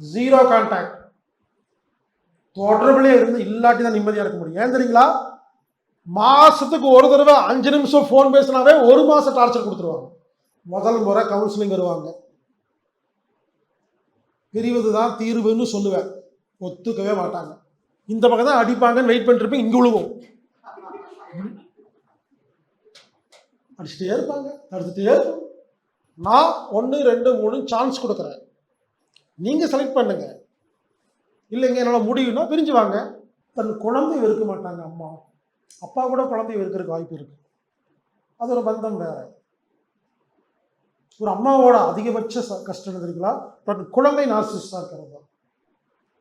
Zero contact தொடர்புலே இருந்து இல்லாட்டி தான் நிம்மதியாக இருக்க முடியும். ஏன் தெரியுங்களா? மாசத்துக்கு ஒரு தடவை அஞ்சு நிமிஷம் ஃபோன் பேசினாவே ஒரு மாசம் டார்ச்சர் கொடுத்துருவாங்க. முதல் முறை கவுன்சிலிங் வருவாங்க. பிரிவது தான் தீர்வுன்னு சொல்லுவேன். ஒத்துக்கவே மாட்டாங்க. இந்த பக்கம் தான் அடிப்பாங்கன்னு வெயிட் பண்ணிருப்பேன் இங்கே விழுவும் அடிச்சுட்டே இருப்பாங்க. தடுத்துட்டே நான் ஒன்று ரெண்டு மூணு சான்ஸ் கொடுக்குறேன். நீங்கள் செலக்ட் பண்ணுங்க. இல்லைங்க என்னால் முடியும்னா பிரிஞ்சு வாங்க. தன் குழந்தை வெறுக்க மாட்டாங்க அம்மா. அப்பா கூட குழந்தை வெறுக்கிறதுக்கு வாய்ப்பு இருக்கு. அது ஒரு பந்தம் வேற. ஒரு அம்மாவோட அதிகபட்ச கஷ்டம் என்ன பட் தன் குழந்தை நார்சிஸ்டாக இருக்கிறது. தான்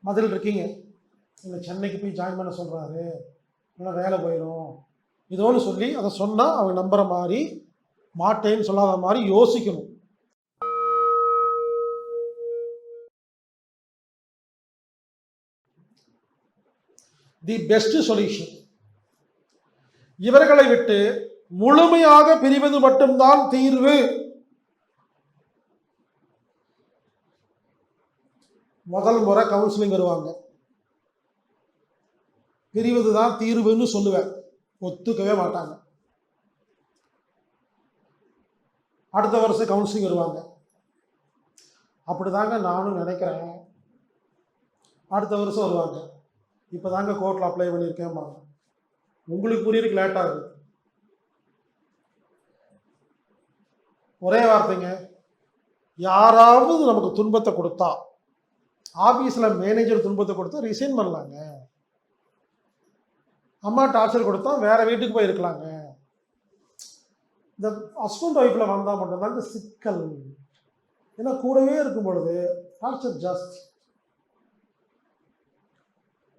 மதுரையில் இருக்கீங்க. இல்லை சென்னைக்கு போய் ஜாயின் பண்ண சொல்கிறாரு இல்லை வேலை போயிடும் இதோன்னு சொல்லி அதை சொன்னால் அவங்க நம்புகிற மாதிரி மாட்டேன்னு சொல்லாத மாதிரி யோசிக்கணும். The best solution. இவர்களை விட்டு முழுமையாக பிரிவது மட்டும்தான் தீர்வு. முதல் முறை கவுன்சிலிங் வருவாங்க. பிரிவது தான் தீர்வுன்னு சொல்லுவேன். ஒத்துக்கவே மாட்டாங்க. அடுத்த வருஷம் கவுன்சிலிங் வருவாங்க. அப்படிதாங்க நானும் நினைக்கிறேன். அடுத்த வருஷம் வருவாங்க. இப்போ தாங்க கோர்ட்டில் அப்ளை பண்ணியிருக்கேன் உங்களுக்கு புரியறதுக்கு லேட் ஆகுது. ஒரே வார்த்தைங்க யாராவது நமக்கு துன்பத்தை கொடுத்தா ஆஃபீஸில் மேனேஜர் துன்பத்தை கொடுத்தா ரிசைன் பண்ணலாங்க. அம்மா டார்ச்சர் கொடுத்தா வேற வீட்டுக்கு போய் இருக்கலாங்க இந்த ஹஸ்பண்ட் ஒய்ஃபில் வந்தால் மட்டும்தான் இந்த சிக்கல். ஏன்னா கூடவே இருக்கும் பொழுது டார்ச்சர் ஜாஸ்தி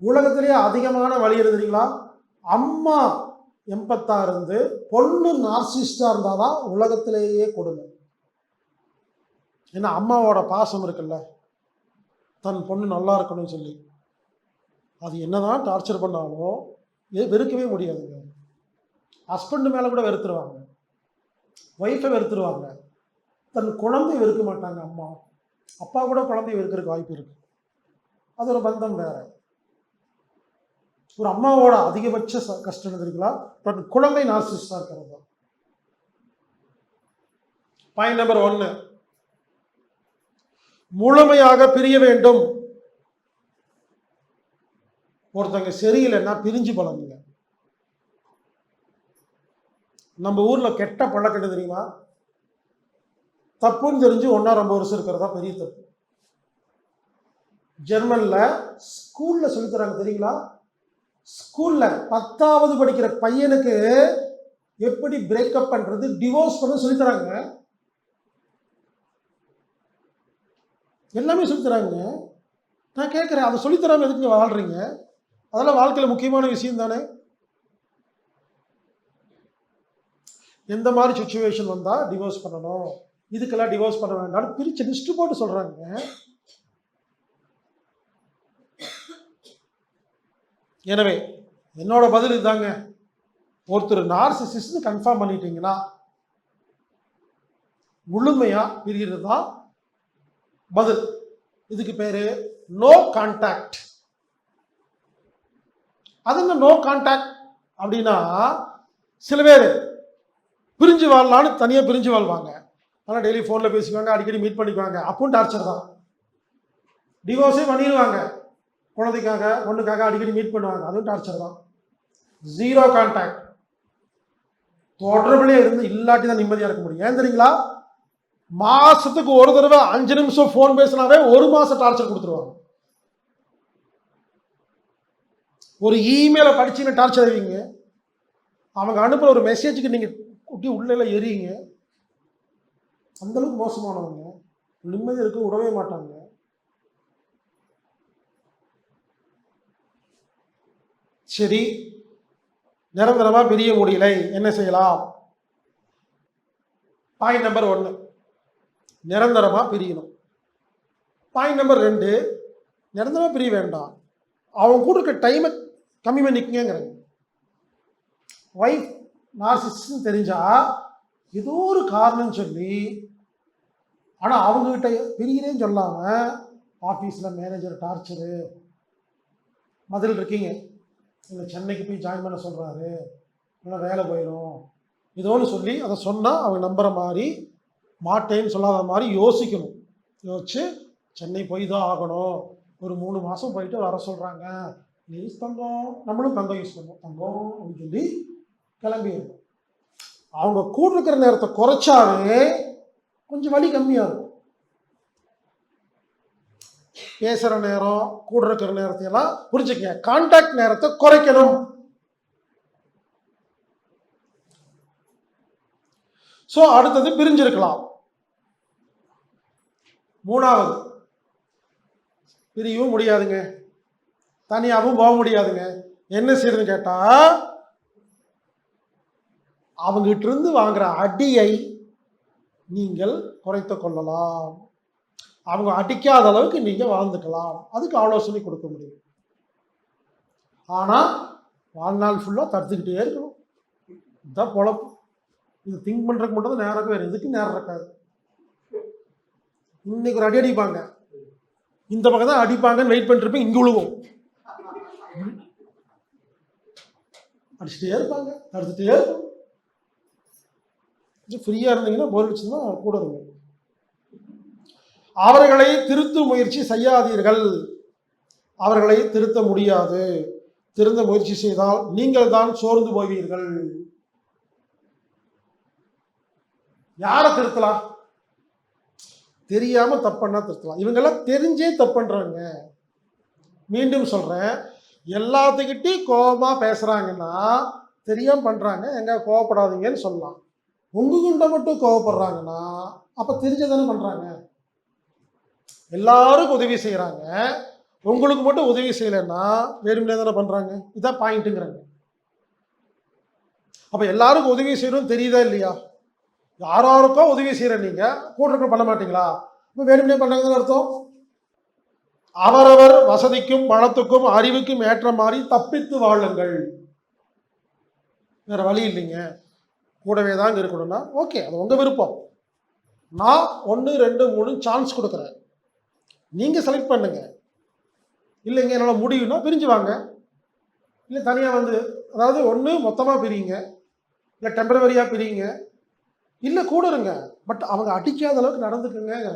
உலகத்திலேயே அதிகமான வழி எழுதுறீங்களா அம்மா எம்பத்தா இருந்து பொண்ணு நார்சிஸ்டா இருந்தால் தான் உலகத்திலேயே கொடுங்க ஏன்னா அம்மாவோட பாசம் இருக்குல்ல. தன் பொண்ணு நல்லா இருக்கணும்னு சொல்லி. அது என்னதான் டார்ச்சர் பண்ணாலும் வெறுக்கவே முடியாதுங்க. ஹஸ்பண்ட் மேலே கூட வெறுத்துருவாங்க. ஒய்ஃபை வெறுத்துருவாங்க. தன் குழந்தை வெறுக்க மாட்டாங்க அம்மா. அப்பா கூட குழந்தைய வெறுக்கிறதுக்கு வாய்ப்பு இருக்கு. அது ஒரு பந்தம் வேறு. ஒரு அம்மாவோட அதிகபட்ச கஷ்டம் என்ன தெரியுங்களா தன் குழந்தை நார்சிஸ்டாக இருக்கிறது. தான் பாயிண்ட் நம்பர் ஒன்று முழுமையாக பிரிய வேண்டும். ஒருத்தங்க சரியில்லைன்னா பிரிஞ்சு பழகுங்க நம்ம ஊர்ல கெட்ட பழக்கட்டு தெரியுமா? தப்புன்னு தெரிஞ்சு ஒன்றா ரொம்ப வருஷம் இருக்கிறதா பெரிய தப்பு. ஜெர்மன்ல ஸ்கூல்ல சொல்லித்தராங்க தெரியுங்களா? ஸ்கூலில் பத்தாவது படிக்கிற பையனுக்கு எப்படி பிரேக்கப் பண்ணுறது டிவோர்ஸ் பண்ண சொல்லித்தராங்க எல்லாமே சொல்லித்தராங்க நான் கேட்குறேன் அதை சொல்லித்தராம எதுக்கு வாழ்கிறீங்க அதெல்லாம் வாழ்க்கையில் முக்கியமான விஷயம் தானே. எந்த மாதிரி சுச்சுவேஷன் வந்தால் டிவோர்ஸ் பண்ணணும்? இதுக்கெல்லாம் டிவோர்ஸ் பண்ண வேண்டாம்னு பிரித்து லிஸ்ட்டு போட்டு சொல்கிறாங்க எனவே என்னோட பதில் இதுதாங்க. ஒருத்தர் நார்சிசிஸ்ட்னு கன்ஃபார்ம் பண்ணிட்டீங்கன்னா முழுமையாக பிரிகிறது தான் பதில். இதுக்கு பேர் நோ கான்டாக்ட் அது என்ன நோ கான்டாக்ட் அப்படின்னா சில பேர் பிரிஞ்சு வாழலான்னு தனியாக பிரிஞ்சு வாழ்வாங்க. ஆனால் டெய்லி ஃபோனில் பேசிக்குவாங்க அடிக்கடி மீட் பண்ணிக்குவாங்க. அப்பவும் டார்ச்சர் தான். டிவோர்ஸே பண்ணிடுவாங்க குழந்தைக்காக ஒன்றுக்காக அடிக்கடி மீட் பண்ணுவாங்க. அதுவும் டார்ச்சர் தான். ஜீரோ கான்டாக்ட் தொடர்புலேயே இருந்து இல்லாட்டி தான் நிம்மதியாக இருக்க முடியும். ஏன் தெரியுங்களா? மாசத்துக்கு ஒரு தடவை அஞ்சு நிமிஷம் ஃபோன் பேசினாவே ஒரு மாசம் டார்ச்சர் கொடுத்துருவாங்க. ஒரு இமெயிலை படிச்சுன்னு டார்ச்சர் ஆவீங்க. அவங்க அனுப்புகிற ஒரு மெசேஜுக்கு நீங்கள் குட்டி உள்ள எரியுங்க. அந்தளவுக்கு மோசமானவங்க. நிம்மதி இருக்க விடவே மாட்டாங்க. சரி நிரந்தரமா பிரிய முடியலை. என்ன செய்யலாம்? பாயிண்ட் நம்பர் ஒன்று நிரந்தரமா பிரியணும். பாயிண்ட் நம்பர் ரெண்டு நிரந்தரமா பிரிய வேண்டாம். அவங்க கூட இருக்க டைமை கம்மி பண்ணிக்கங்கிறாங்க ஒய்ஃப் நார்சிஸ்ட்னு தெரிஞ்சா ஏதோ ஒரு காரணம் சொல்லி ஆனால் அவங்ககிட்ட பிரிகிறேன்னு சொல்லாமல் ஆஃபீஸில் மேனேஜர் டார்ச்சரு மதுரையில் இருக்கீங்க. இல்லை சென்னைக்கு போய் ஜாயின் பண்ண சொல்கிறாரு இல்லை வேலை போயிடும் இதோன்னு சொல்லி அதை சொன்னால் அவங்க நம்புகிற மாதிரி மாட்டேன்னு சொல்லாத மாதிரி யோசிக்கணும். யோசிச்சு சென்னை போய் தான் ஆகணும். ஒரு மூணு மாதம் போயிட்டு வர சொல்கிறாங்க யூஸ் தங்கம். நம்மளும் தங்கம் யூஸ் பண்ணுவோம். தங்கம் அப்படின்னு சொல்லி கிளம்பிடுவோம் அவங்க கூட இருக்கிற நேரத்தை குறைச்சாவே கொஞ்சம் வலி கம்மியாகும். பேசுகிற நேரம் கூட இருக்கிற நேரத்தையெல்லாம் புரிஞ்சுக்கங்க. கான்டாக்ட் நேரத்தை குறைக்கணும். ஸோ அடுத்தது பிரிஞ்சிருக்கலாம். மூணாவது. பிரியவும் முடியாதுங்க. தனியாகவும் போக முடியாதுங்க. என்ன செய்யறதுன்னு கேட்டா அவங்ககிட்ட இருந்து வாங்குற அடியை நீங்கள் குறைத்து கொள்ளலாம். அவங்க அடிக்காத அளவுக்கு நீங்கள் வாழ்ந்துக்கலாம். அதுக்கு ஆலோசனை கொடுக்க முடியும். ஆனால் வாழ்நாள் ஃபுல்லாக தடுத்துக்கிட்டே இருக்கணும். இதுதான் பொழப்பு. இது திங்க் பண்ணுறதுக்கு மட்டும் தான் நேரம் வேறு எதுக்கு நேரம் இருக்காது. இன்னைக்கு ஒரு அடி அடிப்பாங்க. இந்த பக்கம் தான் அடிப்பாங்கன்னு வெயிட் பண்ணிருப்பேன் இங்கே உழுவோம் விழுவோம். அடிச்சுட்டே இருப்பாங்க. தடுத்துட்டே இருக்கும். ஃப்ரீயாக இருந்தீங்கன்னா போர் அடிச்சுன்னா கூட இருக்கும் அவர்களை திருத்தும் முயற்சி செய்யாதீர்கள். அவர்களை திருத்த முடியாது. திருந்த முயற்சி செய்தால் நீங்கள் தான் சோர்ந்து போவீர்கள். யாரை திருத்தலாம்? தெரியாம தப்பண்ணா திருத்தலாம். இவங்கெல்லாம் தெரிஞ்சே தப்புன்றாங்க. மீண்டும் சொல்றேன். எல்லாத்துக்கிட்டையும் கோபமா பேசுறாங்கன்னா தெரியாம பண்றாங்க. எங்க கோவப்படாதீங்கன்னு சொல்லலாம். உங்ககிட்ட மட்டும் கோவப்படுறாங்கன்னா அப்ப தெரிஞ்சதானே பண்றாங்க. எல்லாருக்கும் உதவி செய்கிறாங்க உங்களுக்கு மட்டும் உதவி செய்யலைன்னா வேறுமனே தானே பண்ணுறாங்க இதான் பாயிண்ட்டுங்கிறாங்க அப்போ எல்லாருக்கும் உதவி செய்யணும் தெரியுதா இல்லையா? யாராருக்கோ உதவி செய்கிற நீங்கள் கூட இருக்க பண்ண மாட்டீங்களா? இப்போ வேறுமனே பண்ணுறதுன்னு அர்த்தம். அவரவர் வசதிக்கும் பணத்துக்கும் அறிவுக்கும் ஏற்ற மாதிரி தப்பித்து வாழுங்கள். வேற வழி இல்லைங்க. கூடவே தான் இருக்கணும்னா ஓகே அது உங்கள் விருப்பம். நான் ஒன்று ரெண்டு மூணு சான்ஸ் கொடுக்குறேன். நீங்கள் செலக்ட் பண்ணுங்க. இல்லைங்க என்னால் முடியும்னா பிரிஞ்சு வாங்க. இல்லை தனியாக வந்து அதாவது ஒன்று மொத்தமாக பிரியுங்க. இல்லை டெம்பரவரியாக பிரியுங்க. இல்லை கூட இருங்க. பட் அவங்க அடிக்காத அளவுக்கு நடந்துக்குங்கிறாங்க